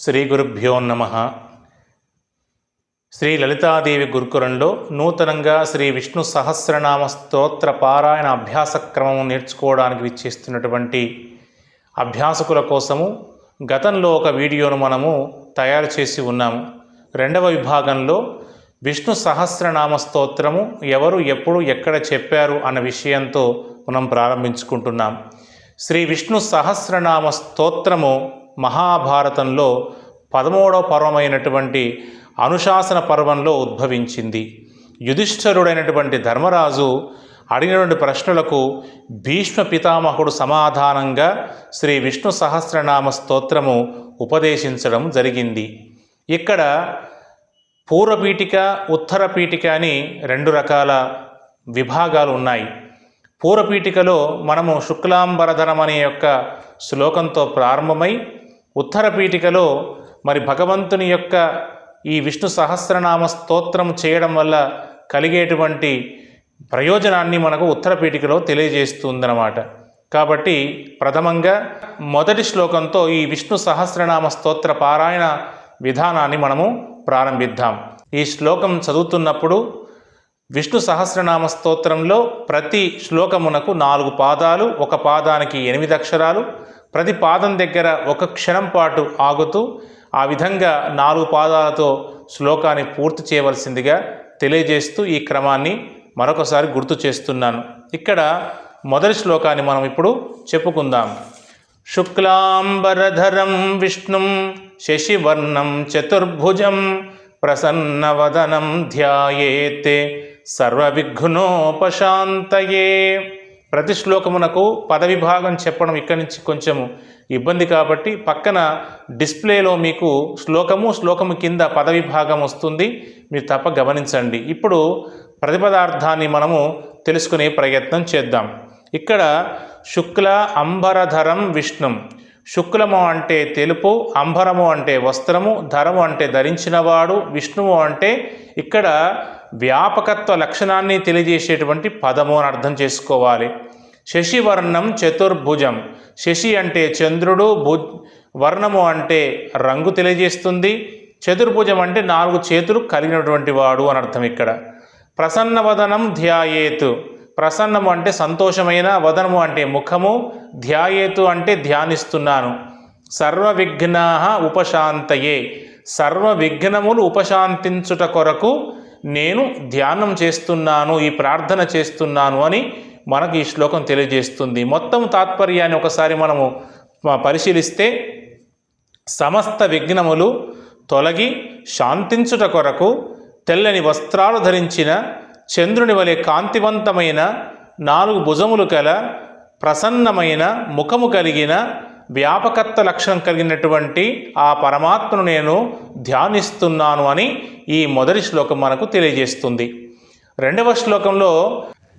శ్రీ గురుభ్యో నమ. శ్రీ లలితాదేవి గురుకులంలో నూతనంగా శ్రీ విష్ణు సహస్రనామ స్తోత్ర పారాయణ అభ్యాస క్రమం నేర్చుకోవడానికి విచ్చేస్తున్నటువంటి అభ్యాసకుల కోసము గతంలో ఒక వీడియోను మనము తయారు చేసి ఉన్నాము. రెండవ విభాగంలో విష్ణు సహస్రనామ స్తోత్రము ఎవరు ఎప్పుడు ఎక్కడ చెప్పారు అన్న విషయంతో మనం ప్రారంభించుకుంటున్నాం. శ్రీ విష్ణు సహస్రనామ స్తోత్రము మహాభారతంలో పదమూడవ పర్వమైనటువంటి అనుశాసన పర్వంలో ఉద్భవించింది. యుధిష్ఠరుడైనటువంటి ధర్మరాజు అడిగినటువంటి ప్రశ్నలకు భీష్మ పితామహుడు సమాధానంగా శ్రీ విష్ణు సహస్రనామ స్తోత్రము ఉపదేశించడం జరిగింది. ఇక్కడ పూర్వపీఠిక ఉత్తర పీఠిక అని రెండు రకాల విభాగాలు ఉన్నాయి. పూర్వపీఠికలో మనము శుక్లాంబరధనం అనే యొక్క శ్లోకంతో ప్రారంభమై ఉత్తర పీఠికలో మరి భగవంతుని యొక్క ఈ విష్ణు సహస్రనామ స్తోత్రం చేయడం వల్ల కలిగేటువంటి ప్రయోజనాన్ని మనకు ఉత్తర పీఠికలో తెలియజేస్తుందన్నమాట. కాబట్టి ప్రథమంగా మొదటి శ్లోకంతో ఈ విష్ణు సహస్రనామ స్తోత్ర పారాయణ విధానాన్ని మనము ప్రారంభిద్దాం. ఈ శ్లోకం చదువుతున్నప్పుడు విష్ణు సహస్రనామ స్తోత్రంలో ప్రతి శ్లోకమునకు నాలుగు పాదాలు ఒక పాదానికి ఎనిమిది అక్షరాలు ప్రతి పాదం దగ్గర ఒక క్షణం పాటు ఆగుతూ ఆ విధంగా నాలుగు పాదాలతో శ్లోకాన్ని పూర్తి చేయవలసిందిగా తెలియజేస్తూ ఈ క్రమాన్ని మరొకసారి గుర్తు చేస్తున్నాను. ఇక్కడ మొదటి శ్లోకాన్ని మనం ఇప్పుడు చెప్పుకుందాం. శుక్లాంబరధరం విష్ణుం శశివర్ణం చతుర్భుజం ప్రసన్నవదనం ధ్యాయేతే సర్వవిఘ్నోపశాంతయే. ప్రతి శ్లోకమునకు పదవిభాగం చెప్పడం ఇక్కడి నుంచి కొంచెం ఇబ్బంది కాబట్టి పక్కన డిస్ప్లేలో మీకు శ్లోకము శ్లోకము కింద పదవిభాగం వస్తుంది. మీరు తప్ప గమనించండి. ఇప్పుడు ప్రతిపదార్థాన్ని మనము తెలుసుకునే ప్రయత్నం చేద్దాం. ఇక్కడ శుక్ల అంబరధరం విష్ణుం. శుక్లము అంటే తెలుపు అంబరము అంటే వస్త్రము ధరము అంటే ధరించినవాడు విష్ణువు అంటే ఇక్కడ వ్యాపకత్వ లక్షణాన్ని తెలియజేసేటువంటి పదము అని అర్థం చేసుకోవాలి. శశివర్ణం చతుర్భుజం. శశి అంటే చంద్రుడు భు వర్ణము అంటే రంగు తెలియజేస్తుంది. చతుర్భుజం అంటే నాలుగు చేతులు కలిగినటువంటి వాడు అని అర్థం ఇక్కడ. ప్రసన్నవదనం ధ్యాయేతు. ప్రసన్నము అంటే సంతోషమైన వదనము అంటే ముఖము. ధ్యాయేతు అంటే ధ్యానిస్తున్నాను. సర్వ విఘ్నా ఉపశాంతయే. సర్వ విఘ్నములు ఉపశాంతించుట కొరకు నేను ధ్యానం చేస్తున్నాను ఈ ప్రార్థన చేస్తున్నాను అని మనకు ఈ శ్లోకం తెలియజేస్తుంది. మొత్తం తాత్పర్యాన్ని ఒకసారి మనము పరిశీలిస్తే సమస్త విఘ్నములు తొలగి శాంతించుట కొరకు తెల్లని వస్త్రాలు ధరించిన చంద్రుని వలె కాంతివంతమైన నాలుగు భుజములు కల ప్రసన్నమైన ముఖము కలిగిన వ్యాపకత్వ లక్షణం కలిగినటువంటి ఆ పరమాత్మను నేను ధ్యానిస్తున్నాను అని ఈ మొదటి శ్లోకం మనకు తెలియజేస్తుంది. రెండవ శ్లోకంలో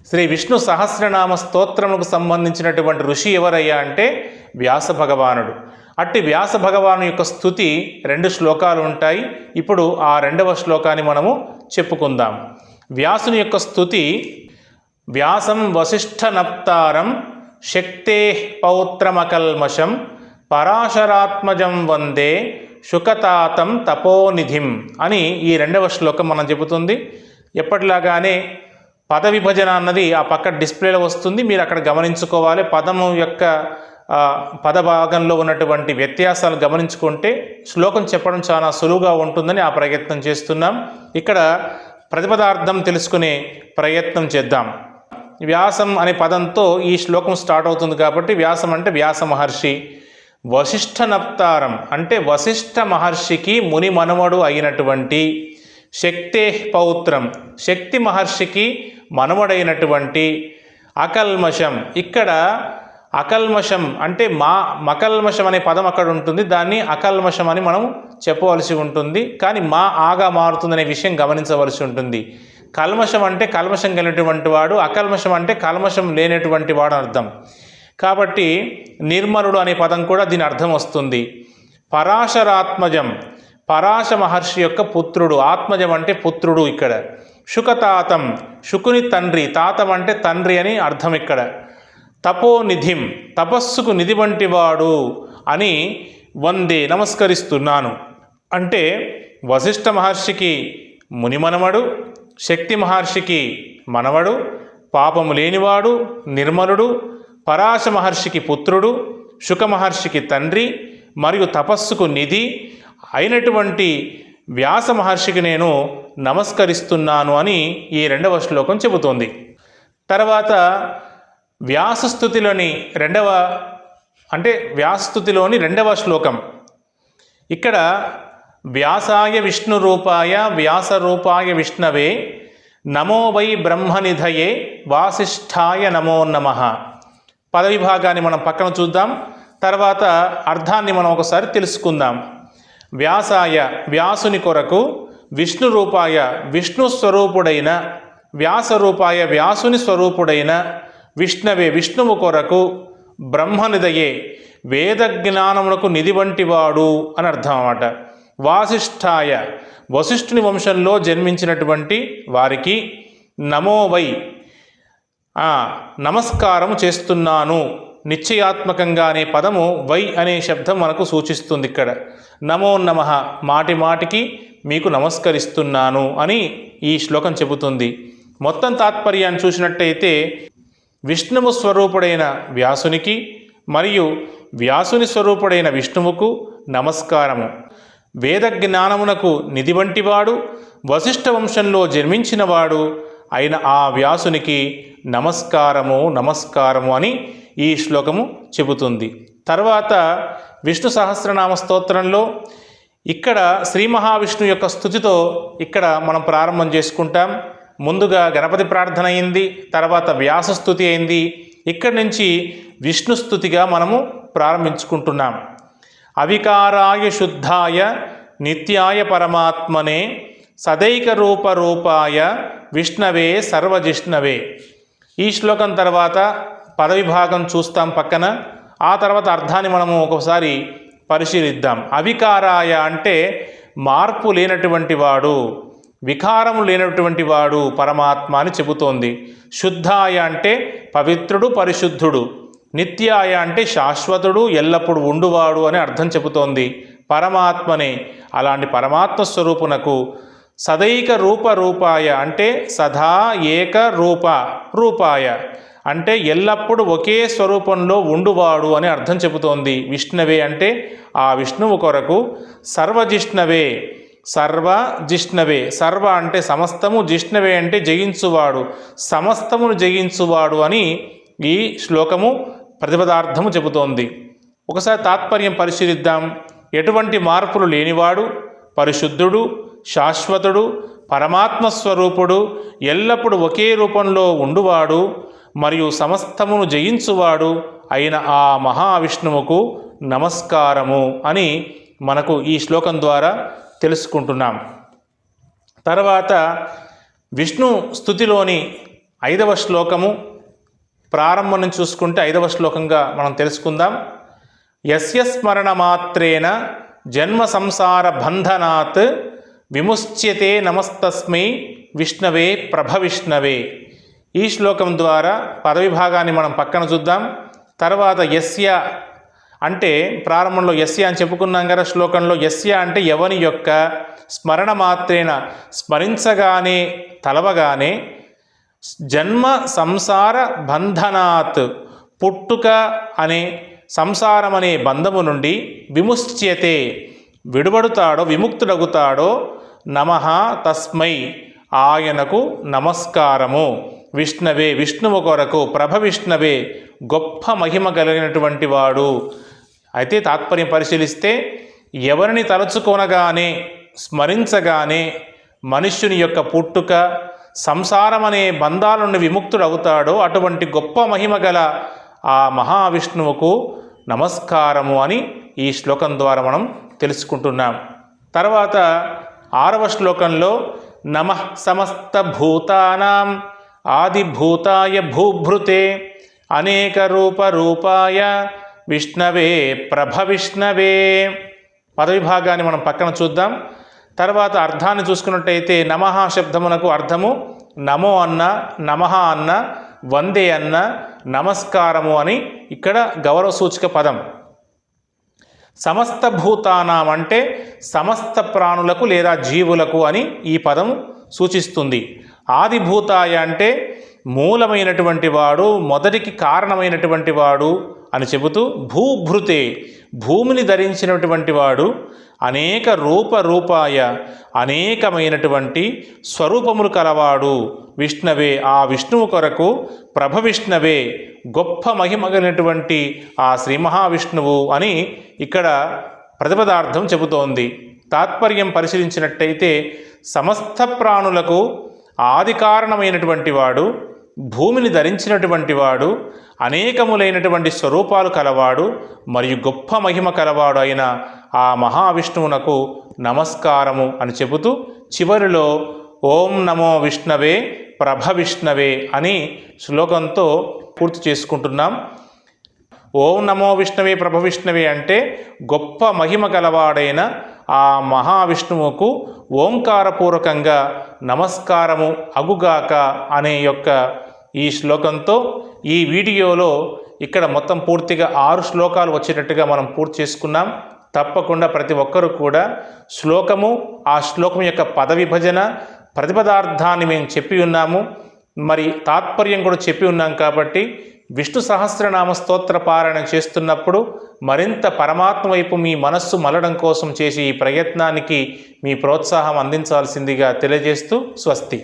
శ్రీ విష్ణు సహస్రనామ స్తోత్రములకు సంబంధించినటువంటి ఋషి ఎవరయ్యా అంటే వ్యాస భగవానుడు. అట్టి వ్యాస భగవాను యొక్క స్థుతి రెండు శ్లోకాలు ఉంటాయి. ఇప్పుడు ఆ రెండవ శ్లోకాన్ని మనము చెప్పుకుందాం. వ్యాసుని యొక్క స్థుతి వ్యాసం వశిష్ఠనప్తారం శక్తే పౌత్రమకల్మషం పరాశరాత్మజం వందే శుకతాతం తపోనిధిం అని ఈ రెండవ శ్లోకం మనం చెబుతుంది. ఎప్పటిలాగానే పద విభజన అన్నది ఆ పక్క డిస్ప్లేలో వస్తుంది. మీరు అక్కడ గమనించుకోవాలి. పదము యొక్క పదభాగంలో పద భాగంలో ఉన్నటువంటి వ్యత్యాసాలు గమనించుకుంటే శ్లోకం చెప్పడం చాలా సులువుగా ఉంటుందని ఆ ప్రయత్నం చేస్తున్నాం. ఇక్కడ ప్రతిపదార్థం తెలుసుకునే ప్రయత్నం చేద్దాం. వ్యాసం అనే పదంతో ఈ శ్లోకం స్టార్ట్ అవుతుంది కాబట్టి వ్యాసం అంటే వ్యాస మహర్షి వశిష్ఠ నప్తారం అంటే వశిష్ఠ మహర్షికి ముని మనవడు అయినటువంటి శక్తే పౌత్రం. శక్తి మహర్షికి మనవడైనటువంటి అకల్మషం. ఇక్కడ అకల్మషం అంటే మా మకల్మషం అనే పదం అక్కడ ఉంటుంది. దాన్ని అకల్మషం అని మనం చెప్పవలసి ఉంటుంది. కానీ మా ఆగా మారుతుందనే విషయం గమనించవలసి ఉంటుంది. కల్మషం అంటే కల్మషం కలిగినటువంటి వాడు అకల్మషం అంటే కల్మషం లేనటువంటి వాడు అర్థం. కాబట్టి నిర్మలుడు అనే పదం కూడా దీని అర్థం వస్తుంది. పరాశరాత్మజం. పరాశ మహర్షి యొక్క పుత్రుడు. ఆత్మజం అంటే పుత్రుడు ఇక్కడ. శుకతాతం. శుకుని తండ్రి. తాతం అంటే తండ్రి అని అర్థం ఇక్కడ. తపోనిధిం. తపస్సుకు నిధి వంటివాడు అని వందే నమస్కరిస్తున్నాను. అంటే వశిష్ఠ మహర్షికి మునిమనమడు శక్తి మహర్షికి మనవడు పాపము లేనివాడు నిర్మలుడు పరాశ మహర్షికి పుత్రుడు శుక మహర్షికి తండ్రి మరియు తపస్సుకు నిధి అయినటువంటి వ్యాస మహర్షికి నేను నమస్కరిస్తున్నాను అని ఈ రెండవ శ్లోకం చెబుతోంది. తర్వాత వ్యాసస్థుతిలోని రెండవ అంటే వ్యాసస్థుతిలోని రెండవ శ్లోకం. ఇక్కడ వ్యాసాయ విష్ణు రూపాయ వ్యాస రూపాయ విష్ణవే నమో వై బ్రహ్మనిధయే వాసిష్ఠాయ నమో నమ. పదవి భాగాన్ని మనం పక్కన చూద్దాం. తర్వాత అర్థాన్ని మనం ఒకసారి తెలుసుకుందాం. వ్యాసాయ వ్యాసుని కొరకు విష్ణు రూపాయ విష్ణు స్వరూపుడైన వ్యాస రూపాయ వ్యాసుని స్వరూపుడైన విష్ణవే విష్ణువు కొరకు బ్రహ్మనిదయే వేద జ్ఞానమునకు నిధి వంటివాడు అని అర్థం అన్నమాట. వాసిష్ఠాయ వశిష్ఠుని వంశంలో జన్మించినటువంటి వారికి నమో వై నమస్కారం చేస్తున్నాను. నిశ్చయాత్మకంగా అనే పదము వై అనే శబ్దం మనకు సూచిస్తుంది ఇక్కడ. నమో నమ మాటి మాటికి మీకు నమస్కరిస్తున్నాను అని ఈ శ్లోకం చెబుతుంది. మొత్తం తాత్పర్యాన్ని చూసినట్టయితే విష్ణువు స్వరూపుడైన వ్యాసునికి మరియు వ్యాసుని స్వరూపుడైన విష్ణువుకు నమస్కారము. వేద జ్ఞానమునకు నిధి వంటివాడు వశిష్ఠ వంశంలో జన్మించినవాడు అయిన ఆ వ్యాసునికి నమస్కారము నమస్కారము అని ఈ శ్లోకము చెబుతుంది. తర్వాత విష్ణు సహస్రనామ స్తోత్రంలో ఇక్కడ శ్రీ మహావిష్ణు యొక్క స్థుతితో ఇక్కడ మనం ప్రారంభం చేసుకుంటాం. ముందుగా గణపతి ప్రార్థన అయింది తర్వాత వ్యాస స్థుతి అయింది. ఇక్కడి నుంచి విష్ణు స్థుతిగా మనము ప్రారంభించుకుంటున్నాం. అవికారాయ శుద్ధాయ నిత్యాయ పరమాత్మనే సదైక రూప రూపాయ విష్ణవే సర్వజిష్ణవే. ఈ శ్లోకం తర్వాత పదవిభాగం చూస్తాం పక్కన. ఆ తర్వాత అర్థాన్ని మనము ఒకసారి పరిశీలిద్దాం. అవికారాయ అంటే మార్పు లేనటువంటి వాడు వికారము లేనటువంటి వాడు పరమాత్మ అని చెబుతోంది. శుద్ధాయ అంటే పవిత్రుడు పరిశుద్ధుడు. నిత్యాయ అంటే శాశ్వతుడు ఎల్లప్పుడూ ఉండువాడు అని అర్థం చెబుతోంది. పరమాత్మనే. అలాంటి పరమాత్మ స్వరూపునకు సదైక రూప రూపాయ అంటే సదా ఏక రూప రూపాయ. అంటే ఎల్లప్పుడూ ఒకే స్వరూపంలో ఉండువాడు అని అర్థం చెబుతోంది. విష్ణవే అంటే ఆ విష్ణువు కొరకు సర్వజిష్ణవే సర్వ జిష్ణవే సర్వ అంటే సమస్తము జిష్ణవే అంటే జయించువాడు. సమస్తమును జయించువాడు అని ఈ శ్లోకము ప్రతిపదార్థము చెబుతోంది. ఒకసారి తాత్పర్యం పరిశీలిద్దాం. ఎటువంటి మార్పులు లేనివాడు పరిశుద్ధుడు శాశ్వతుడు పరమాత్మ స్వరూపుడు ఎల్లప్పుడూ ఒకే రూపంలో ఉండువాడు మరియు సమస్తమును జయించువాడు అయిన ఆ మహావిష్ణువుకు నమస్కారము అని మనకు ఈ శ్లోకం ద్వారా తెలుసుకుంటున్నాం. తర్వాత విష్ణు స్థుతిలోని ఐదవ శ్లోకము ప్రారంభం నుంచి చూసుకుంటే ఐదవ శ్లోకంగా మనం తెలుసుకుందాం. యస్య స్మరణ మాత్రేన జన్మ సంసార బంధనాత్ విముచ్యతే నమస్తస్మై విష్ణవే ప్రభ విష్ణవే ఈ శ్లోకం ద్వారా పదవి భాగాన్ని మనం పక్కన చూద్దాం. తర్వాత యస్య అంటే ప్రారంభంలో యస్య అని చెప్పుకున్నాం కదా శ్లోకంలో. యస్య అంటే ఎవని యొక్క స్మరణ మాత్రేన స్మరించగానే తలవగానే జన్మ సంసార బంధనాత్ పుట్టుక అనే సంసారం అనే బంధము నుండి విముచ్యతే. విడుబడుతాడో విముక్తుడగుతాడో నమ తస్మై ఆయనకు నమస్కారము. విష్ణవే విష్ణువు కొరకు ప్రభ విష్ణవే గొప్ప మహిమ కలిగినటువంటి వాడు. అయితే తాత్పర్యం పరిశీలిస్తే ఎవరిని తలుచుకొనగానే స్మరించగానే మనుష్యుని యొక్క పుట్టుక సంసారం అనే బంధాల నుండి విముక్తుడవుతాడో అటువంటి గొప్ప మహిమ గల ఆ మహావిష్ణువుకు నమస్కారము అని ఈ శ్లోకం ద్వారా మనం తెలుసుకుంటున్నాం. తర్వాత ఆరవ శ్లోకంలో నమ సమస్త భూతానాం ఆదిభూతాయ భూభృతే అనేక రూప రూపాయ విష్ణవే ప్రభ విష్ణవే. పదవి భాగాన్ని మనం పక్కన చూద్దాం. తర్వాత అర్థాన్ని చూసుకున్నట్టయితే నమః శబ్దమునకు అర్థము నమో అన్న నమః అన్న వందే అన్న నమస్కారము అని ఇక్కడ గౌరవ సూచిక పదం. సమస్త భూతానాం అంటే సమస్త ప్రాణులకు లేదా జీవులకు అని ఈ పదం సూచిస్తుంది. ఆదిభూతాయ అంటే మూలమైనటువంటి వాడు మొదటికి కారణమైనటువంటి వాడు అని చెబుతూ భూభృతే భూమిని ధరించినటువంటి వాడు అనేక రూప రూపాయ అనేకమైనటువంటి స్వరూపములు కలవాడు. విష్ణవే ఆ విష్ణువు కొరకు ప్రభ విష్ణవే గొప్ప మహిమ కలిగినటువంటి ఆ శ్రీ మహావిష్ణువు అని ఇక్కడ ప్రతిపదార్థం చెబుతోంది. తాత్పర్యం పరిశీలించినట్టయితే సమస్త ప్రాణులకు ఆది కారణమైనటువంటి వాడు భూమిని ధరించినటువంటి వాడు అనేకములైనటువంటి స్వరూపాలు కలవాడు మరియు గొప్ప మహిమ కలవాడు అయిన ఆ మహావిష్ణువునకు నమస్కారము అని చెబుతూ చివరిలో ఓం నమో విష్ణవే ప్రభ విష్ణవే అని శ్లోకంతో పూర్తి చేసుకుంటున్నాం. ఓం నమో విష్ణవే ప్రభ విష్ణవే అంటే గొప్ప మహిమ గలవాడైన ఆ మహావిష్ణువుకు ఓంకారపూర్వకంగా నమస్కారము అగుగాక అనే యొక్క ఈ శ్లోకంతో ఈ వీడియోలో ఇక్కడ మొత్తం పూర్తిగా ఆరు శ్లోకాలు వచ్చేటట్టుగా మనం పూర్తి చేసుకున్నాం. తప్పకుండా ప్రతి ఒక్కరూ కూడా శ్లోకము ఆ శ్లోకం యొక్క పద విభజన ప్రతిపదార్థాన్ని మేము చెప్పి ఉన్నాము. మరి తాత్పర్యం కూడా చెప్పి ఉన్నాం కాబట్టి విష్ణు సహస్రనామ స్తోత్ర పారాయణ చేస్తున్నప్పుడు మరింత పరమాత్మ వైపు మీ మనస్సు మలడం కోసం చేసే ఈ ప్రయత్నానికి మీ ప్రోత్సాహం అందించాల్సిందిగా తెలియజేస్తూ స్వస్తి.